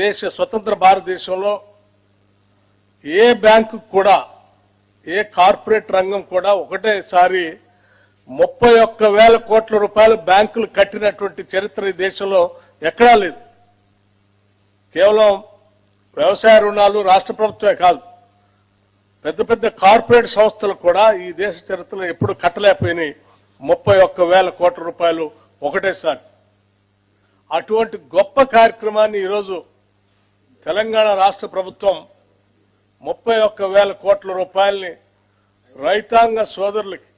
దేశ స్వతంత్ర భారతదేశంలో ఏ బ్యాంకు కూడా ఏ కార్పొరేట్ రంగం కూడా ఒకటేసారి ముప్పై ఒక్క వేల కోట్ల రూపాయలు బ్యాంకులు కట్టినటువంటి చరిత్ర ఈ దేశంలో ఎక్కడా లేదు. కేవలం వ్యవసాయ రుణాలు రాష్ట్ర ప్రభుత్వమే కాదు పెద్ద పెద్ద కార్పొరేట్ సంస్థలు కూడా ఈ దేశ చరిత్రలో ఎప్పుడు కట్టలేకపోయినాయి. ముప్పై ఒక్క వేల కోట్ల రూపాయలు ఒకటేసారి. అటువంటి గొప్ప కార్యక్రమాన్ని ఈరోజు తెలంగాణ రాష్ట్ర ప్రభుత్వం ముప్పై ఒక్క వేల కోట్ల రూపాయల్ని రైతాంగ సోదరులకి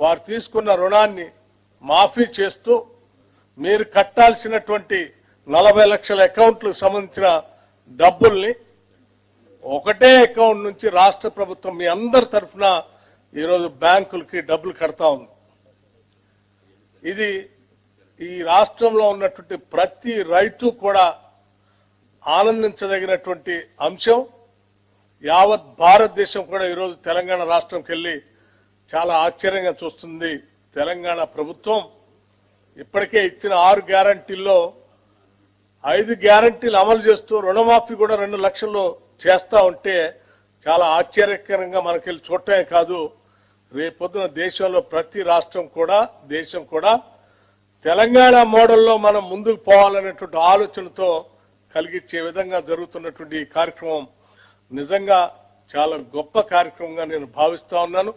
వారు తీసుకున్న రుణాన్ని మాఫీ చేస్తూ మీరు కట్టాల్సినటువంటి నలభై లక్షల అకౌంట్లకు సంబంధించిన డబ్బుల్ని ఒకటే అకౌంట్ నుంచి రాష్ట్ర ప్రభుత్వం మీ అందరి తరఫున ఈరోజు బ్యాంకులకి డబ్బులు కడతా ఉంది. ఇది ఈ రాష్ట్రంలో ఉన్నటువంటి ప్రతి రైతు కూడా ఆనందించదగినటువంటి అంశం. యావత్ భారతదేశం కూడా ఈరోజు తెలంగాణ రాష్ట్రంకి వెళ్ళి చాలా ఆశ్చర్యంగా చూస్తుంది. తెలంగాణ ప్రభుత్వం ఇప్పటికే ఇచ్చిన ఆరు గ్యారంటీల్లో ఐదు గ్యారంటీలు అమలు చేస్తూ రుణమాఫీ కూడా రెండు లక్షలు చేస్తూ ఉంటే చాలా ఆశ్చర్యకరంగా మనకెళ్ళి చూడటమే కాదు. రేపొద్దున దేశంలో ప్రతి రాష్ట్రం కూడా దేశం కూడా తెలంగాణ మోడల్లో మనం ముందుకు పోవాలనేటువంటి ఆలోచనతో కలిగించే విధంగా జరుగుతున్నటువంటి ఈ కార్యక్రమం నిజంగా చాలా గొప్ప కార్యక్రమంగా నేను భావిస్తా ఉన్నాను.